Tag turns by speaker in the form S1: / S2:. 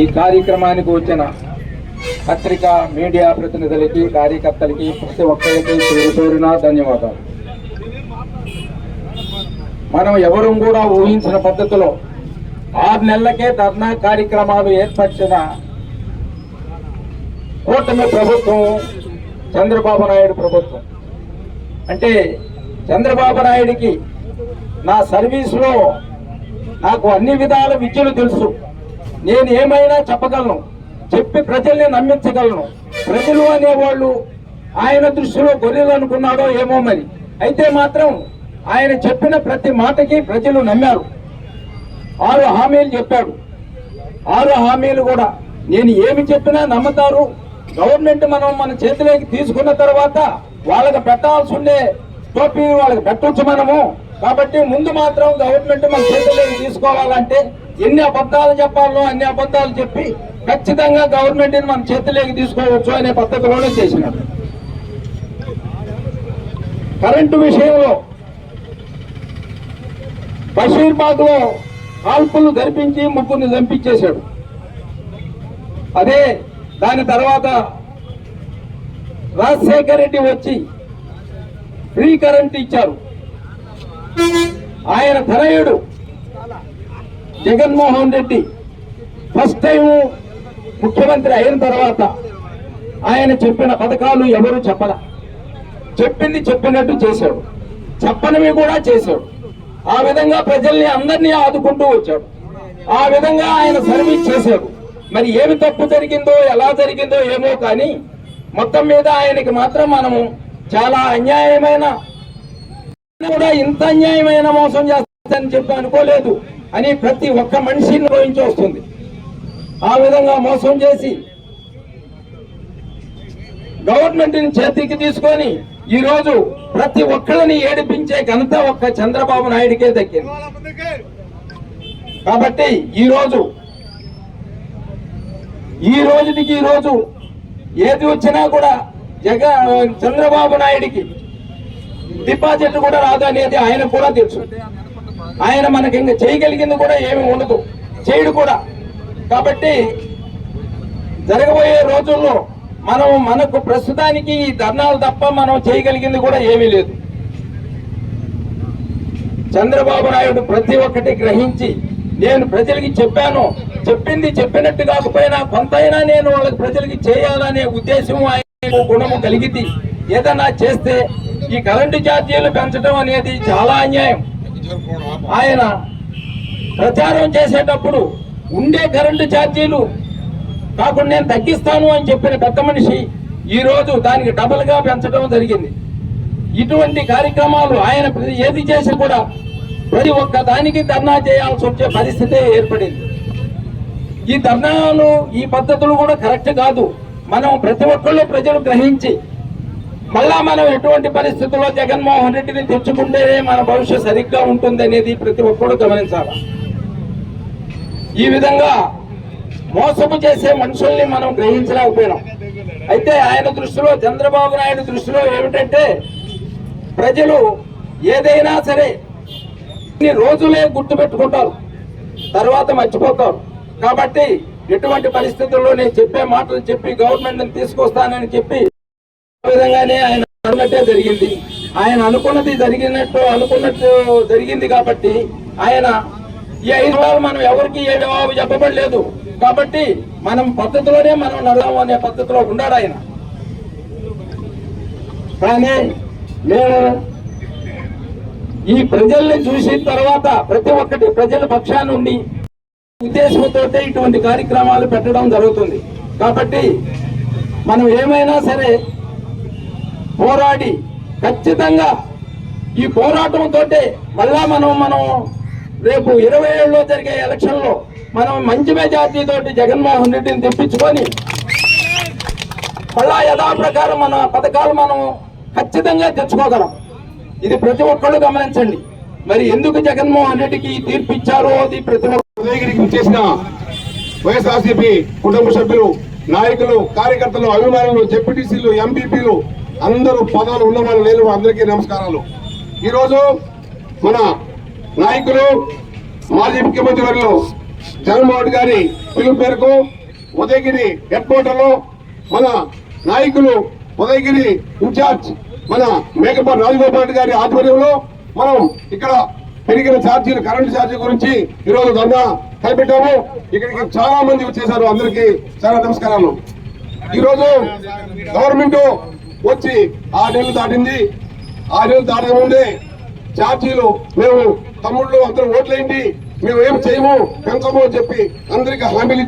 S1: ఈ కార్యక్రమానికి వచ్చిన పత్రిక మీడియా ప్రతినిధులకి కార్యకర్తలకి ప్రతి ఒక్కరికి పేరు పేరున ధన్యవాదాలు. మనం ఎవరు కూడా ఊహించిన పద్ధతిలో ఆరు నెలలకే ధర్నా కార్యక్రమాలు ఏర్పరిచిన కూటమి ప్రభుత్వం చంద్రబాబు నాయుడు ప్రభుత్వం. అంటే చంద్రబాబు నాయుడికి నా సర్వీస్లో నాకు అన్ని విధాల విద్యలు తెలుసు. నేను ఏమైనా చెప్పగలను? చెప్పి ప్రజల్ని నమ్మించగలను. ప్రజలు అనేవాళ్ళు ఆయన దృష్టిలో గొర్రెలు అనుకున్నాడో ఏమో మరి. అయితే మాత్రం ఆయన చెప్పిన ప్రతి మాటకి ప్రజలు నమ్మారు. ఆరు హామీలు చెప్పాడు. ఆరు హామీలు కూడా నేను ఏమి చెప్పినా నమ్ముతారు. గవర్నమెంట్ మనం మన చేతిలోకి తీసుకున్న తర్వాత వాళ్ళకి పెట్టాల్సి ఉండే టోపీ వాళ్ళకి పెట్టొచ్చు మనము. కాబట్టి ముందు మాత్రం గవర్నమెంట్ మన చేతిలోకి తీసుకోవాలంటే ఎన్ని అబద్ధాలు చెప్పాలో అన్ని అబద్ధాలు చెప్పి ఖచ్చితంగా గవర్నమెంట్ మన చేతిలోకి తీసుకోవచ్చు అనే పద్ధతిలోనే చేసినారు. కరెంటు విషయంలో బషీర్బాద్లో కాల్పులు ధరిపించి ముగ్గురిని చంపించేశాడు. అదే దాని తర్వాత రాజశేఖర్ రెడ్డి వచ్చి ఫ్రీ కరెంట్ ఇచ్చారు. ఆయన ధరయుడు జగన్మోహన్ రెడ్డి ఫస్ట్ టైం ముఖ్యమంత్రి అయిన తర్వాత ఆయన చెప్పిన పథకాలు ఎవరు చెప్పల. చెప్పింది చెప్పినట్టు చేశాడు. చెప్పనివి కూడా చేశాడు. ఆ విధంగా ప్రజల్ని అందరినీ ఆదుకుంటూ వచ్చాడు. ఆ విధంగా ఆయన సర్వీస్ చేశాడు. మరి ఏమి తప్పు జరిగిందో ఎలా జరిగిందో ఏమో కానీ మొత్తం మీద ఆయనకి మాత్రం మనము చాలా అన్యాయమైన కూడా ఇంత అన్యాయమైన మోసం అని చెప్పి అనుకోలేదు. అని ప్రతి ఒక్క మనిషిని నిర్వహించి వస్తుంది. ఆ విధంగా మోసం చేసి గవర్నమెంట్ని చేతికి తీసుకొని ఈ రోజు ప్రతి ఒక్కరిని ఏడిపించే ఘనత ఒక్క చంద్రబాబు నాయుడికే దక్కింది. కాబట్టి ఈ రోజు ఈ రోజుకి ఈ రోజు ఏది వచ్చినా కూడా జగ చంద్రబాబు నాయుడికి డిపాజిట్ కూడా రాదు అనేది ఆయన కూడా తెలుసు. ఆయన మనకి ఇంకా చేయగలిగింది కూడా ఏమి ఉండదు. చేయడు కూడా. కాబట్టి జరగబోయే రోజుల్లో మనం మనకు ప్రస్తుతానికి ఈ ధర్నాలు తప్ప మనం చేయగలిగింది కూడా ఏమీ లేదు. చంద్రబాబు నాయుడు ప్రతి ఒక్కటి గ్రహించి నేను ప్రజలకి చెప్పాను. చెప్పింది చెప్పినట్టు కాకపోయినా కొంతైనా నేను వాళ్ళకి ప్రజలకి చేయాలనే ఉద్దేశం ఆయన గుణము కలిగింది. ఏదన్నా చేస్తే ఈ కరెంటు ఛార్జీలు పెంచడం అనేది చాలా అన్యాయం. ఆయన ప్రచారం చేసేటప్పుడు ఉండే కరెంటు ఛార్జీలు కాకుండా నేను తగ్గిస్తాను అని చెప్పిన పెద్ద మనిషి ఈరోజు దానికి డబల్గా పెంచడం జరిగింది. ఇటువంటి కార్యక్రమాలు ఆయన ప్రతి- ఏది చేసి కూడా ప్రతి ఒక్క దానికి ధర్నా చేయాల్సి వచ్చే పరిస్థితి ఏర్పడింది. ఈ ధర్నాలు ఈ పద్ధతులు కూడా కరెక్ట్ కాదు. మనం ప్రతి ఒక్కళ్ళు ప్రజలు గ్రహించి మళ్ళా మనం ఎటువంటి పరిస్థితుల్లో జగన్మోహన్ రెడ్డిని తెచ్చుకుంటేనే మన భవిష్యత్ సరిగ్గా ఉంటుంది అనేది ప్రతి ఒక్కరు గమనించాలి? ఈ విధంగా మోసము చేసే మనుషుల్ని మనం గ్రహించలేకపోయినాం. అయితే ఆయన దృష్టిలో చంద్రబాబు నాయుడు దృష్టిలో ఏమిటంటే ప్రజలు ఏదైనా సరే ఇన్ని రోజులే గుర్తుపెట్టుకుంటారు తర్వాత మర్చిపోతారు. కాబట్టి ఎటువంటి పరిస్థితుల్లో నేను చెప్పే మాటలు చెప్పి గవర్నమెంట్ని తీసుకొస్తానని చెప్పి విధంగానే ఆయన అనుకున్నట్టే జరిగింది. ఆయన అనుకున్నది జరిగినట్టు అనుకున్నట్టు జరిగింది కాబట్టి ఆయన ఈ ఐదు రోజులు మనం ఎవరికి ఏ జవాబు చెప్పబడలేదు. కాబట్టి మనం పద్ధతిలోనే మనం నడదాము అనే పద్ధతిలో ఉన్నాడు ఆయన. కానీ నేను ఈ ప్రజల్ని చూసిన తర్వాత ప్రతి ఒక్కటి ప్రజల పక్షాన్ని ఉండి ఉద్దేశంతో ఇటువంటి కార్యక్రమాలు పెట్టడం జరుగుతుంది. కాబట్టి మనం ఏమైనా సరే పోరాడి ఖచ్చితంగా ఈ పోరాటంతో మళ్ళా మనం మనం రేపు ఇరవై ఏళ్ళలో జరిగే ఎలక్షన్లో మనం మంచి మెజార్టీతో జగన్మోహన్ రెడ్డిని తెప్పించుకొని మళ్ళా యథాప్రకారం మన పథకాలు మనం ఖచ్చితంగా తెచ్చుకోగలం. ఇది ప్రతి ఒక్కళ్ళు గమనించండి. మరి ఎందుకు జగన్మోహన్ రెడ్డికి తీర్పు ఇచ్చారో అది ప్రతి ఒక్క
S2: చేసిన వైఎస్ఆర్సీపీ కుటుంబ సభ్యులు నాయకులు కార్యకర్తలు అభిమానులు జెడ్పీటీసీలు ఎంపీపీలు అందరూ పదాలు ఉన్నవాళ్ళు లేని అందరికీ నమస్కారాలు. ఈరోజు మన నాయకులు మాజీ ముఖ్యమంత్రి వారిలో జగన్మోహన్ గారి పిలుపు మేరకు ఉదయగిరి హెడ్ క్వార్టర్ మన నాయకులు ఉదయగిరి ఇన్ఛార్జ్ మన మేకపాటి రాజగోపాల్ రెడ్డి గారి ఆధ్వర్యంలో మనం ఇక్కడ పెరిగిన ఛార్జీలు కరెంటు ఛార్జీ గురించి ఈరోజు ధర్నా కనిపెట్టాము. ఇక్కడికి చాలా మంది వచ్చేసారు అందరికీ చాలా నమస్కారాలు. ఈరోజు గవర్నమెంట్ వచ్చి ఆరేళ్ళు నెలలు దాటింది. ఆరేళ్ళు నెలలు దాటక ముందే ఛార్జీలు మేము తమ్ముళ్ళు అందరూ ఓట్లేయండి. మేము ఏం చేయము పెంచము అని చెప్పి అందరికి హామీలు